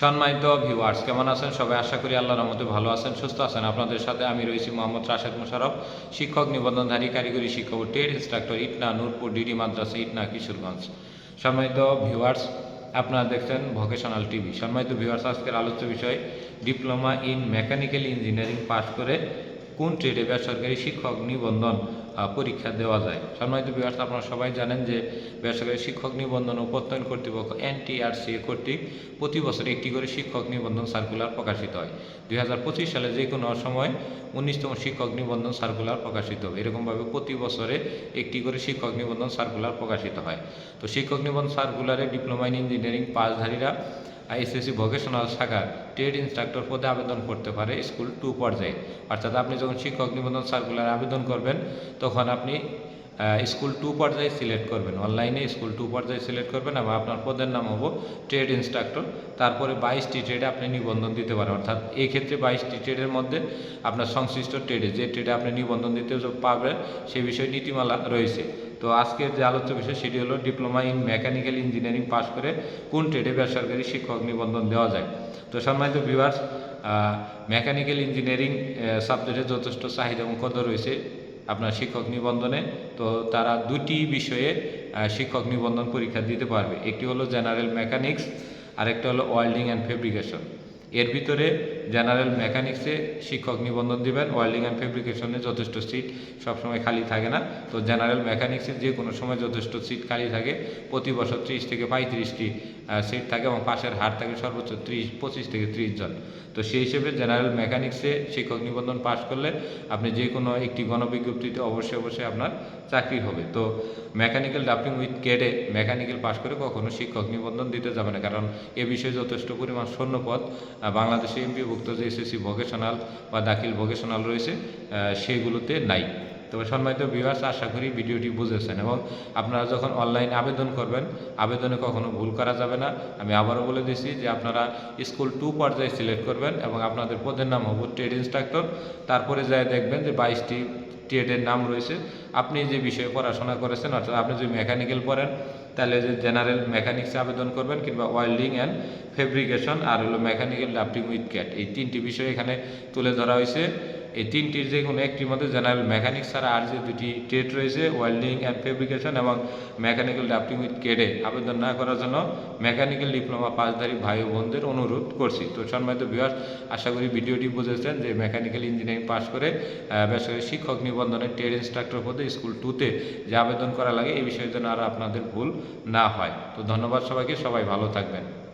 সম্মানিত ভিউয়ার্স কেমন আছেন? সবাই আশা করি আল্লাহর রহমতে ভালো আছেন, সুস্থ আছেন। আপনাদের সাথে আমি রয়েছি মোহাম্মদ রাশেদ মুশারফ শিক্ষক নিবন্ধনধারী, কারিগরি শিক্ষক টেড ইনস্ট্রাক্টর ইটনা নূরপুর ডিডি মাদ্রাসা, ইটনা কিশোরগঞ্জ। সম্মানিত ভিউয়ার্স আপনারা দেখছেন ভোকেশনাল টিভি সম্মানিত ভিউয়ার্স আজকের আলোচ্য বিষয় diploma in mechanical engineering pass করে কোন ট্রেডে বেসরকারি শিক্ষক নিবন্ধন পরীক্ষা দেওয়া যায়? সম্মানিত ভিউয়ার্স আপনারা সবাই জানেন যে বেসরকারি শিক্ষক নিবন্ধন ও প্রত্যয়ন কর্তৃপক্ষ এনটিআরসি কর্তৃক প্রতি বছর একটি করে শিক্ষক নিবন্ধন সার্কুলার প্রকাশিত হয়। দুই হাজার পঁচিশ সালে যে কোনো সময় উনিশতম শিক্ষক নিবন্ধন সার্কুলার প্রকাশিত হবে। এরকমভাবে প্রতি বছরে একটি করে শিক্ষক নিবন্ধন সার্কুলার প্রকাশিত হয়। তো শিক্ষক নিবন্ধন সার্কুলারে ডিপ্লোমা ইন ইঞ্জিনিয়ারিং পাসধারীরা এসএসসি ভোকেশনাল শাখা ট্রেড ইনস্ট্রাক্টর পদে আবেদন করতে পারে স্কুল টু পর্যায়ে। অর্থাৎ আপনি যখন শিক্ষক নিবন্ধন সার্কুলার আবেদন করবেন, তখন আপনি স্কুল টু পর্যায়ে সিলেক্ট করবেন। অনলাইনে স্কুল টু পর্যায়ে সিলেক্ট করবেন এবং আপনার পদের নাম হব ট্রেড ইনস্ট্রাক্টর। তারপরে বাইশটি ট্রেডে আপনি নিবন্ধন দিতে পারেন। অর্থাৎ এই ক্ষেত্রে বাইশটি ট্রেডের মধ্যে আপনার সংশ্লিষ্ট ট্রেডে যে ট্রেডে আপনি নিবন্ধন দিতে পারবেন, সে বিষয়ে নীতিমালা রয়েছে। তো আজকের যে আলোচ্য বিষয়, সেটি হলো diploma in mechanical engineering pass করে কোন ট্রেডে বেসরকারি শিক্ষক নিবন্ধন দেওয়া যায়। তো সম্মানিত ভিউয়ার্স মেকানিক্যাল ইঞ্জিনিয়ারিং সাবজেক্টে যথেষ্ট চাহিদা এবং কদর রয়েছে। আপনার শিক্ষক নিবন্ধনে, তো তারা দুটি বিষয়ে শিক্ষক নিবন্ধন পরীক্ষা দিতে পারবে। একটি হলো জেনারেল মেকানিক্স আরেকটা হলো ওয়েল্ডিং অ্যান্ড ফেব্রিকেশন এর ভিতরে জেনারেল মেকানিক্সে শিক্ষক নিবন্ধন দিবেন, ওয়েল্ডিং অ্যান্ড ফেব্রিকেশনে যথেষ্ট সিট সবসময় খালি থাকে না। তো জেনারেল মেকানিক্সে যে কোনো সময় যথেষ্ট সিট খালি থাকে, প্রতি বছর ত্রিশ থেকে পঁয়ত্রিশটি সিট থাকে এবং পাশের হার থাকে সর্বোচ্চ ত্রিশ, পঁচিশ থেকে ত্রিশ জন। তো সেই হিসেবে জেনারেল মেকানিক্সে শিক্ষক নিবন্ধন পাশ করলে আপনি যে কোনো একটি গণবিজ্ঞপ্তিতে অবশ্যই অবশ্যই আপনার চাকরি হবে। তো mechanical drafting with কেডে mechanical pass করে কখনো শিক্ষক নিবন্ধন দিতে যাবে না, কারণ এ বিষয়ে যথেষ্ট পরিমাণ শূন্যপদ বাংলাদেশে এমপিভুক্ত যে এসএসসি ভোকেশনাল বা দাখিল ভোকেশনাল রয়েছে সেগুলোতে নাই। তবে সম্মানিত বিভার্স আশা করি ভিডিওটি বুঝেছেন এবং আপনারা যখন অনলাইন আবেদন করবেন, আবেদনে কখনো ভুল করা যাবে না। আমি আবারও বলে দিচ্ছি যে আপনারা স্কুল টু পর্যায়ে সিলেক্ট করবেন এবং আপনাদের পদের নাম হব ট্রেড ইনস্ট্রাক্টর তারপরে যায় দেখবেন যে বাইশটি ট্রেডের নাম রয়েছে। আপনি যে বিষয়ে পড়াশোনা করেছেন, অর্থাৎ আপনি যদি মেকানিক্যাল পড়েন, তাহলে যে জেনারেল মেকানিক্সে আবেদন করবেন কিংবা ওয়েল্ডিং অ্যান্ড ফেব্রিকেশন আর হলো মেকানিক্যাল ড্রাফটিং উইথ ক্যাট এই তিনটি বিষয় এখানে তুলে ধরা হয়েছে। এই তিনটির যে কোনো একটির মধ্যে জেনারেল মেকানিক্স ছাড়া আর যে দুটি ট্রেড রয়েছে ওয়েল্ডিং অ্যান্ড ফেব্রিকেশন এবং মেকানিক্যাল ডাফটিং উইথ কেডে আবেদন না করার জন্য মেকানিক্যাল ডিপ্লোমা পাসধারী ভাই বোনদের অনুরোধ করছি। তো সম্মানিত বিহার আশা করি ভিডিওটি বুঝেছেন যে মেকানিক্যাল ইঞ্জিনিয়ারিং পাস করে বেসরকারি শিক্ষক নিবন্ধনে ট্রেড ইনস্ট্রাক্টর পদে স্কুল টুতে যে আবেদন করা লাগে এই বিষয়ে যেন আর আপনাদের ভুল না হয়। তো ধন্যবাদ সবাইকে, সবাই ভালো থাকবেন।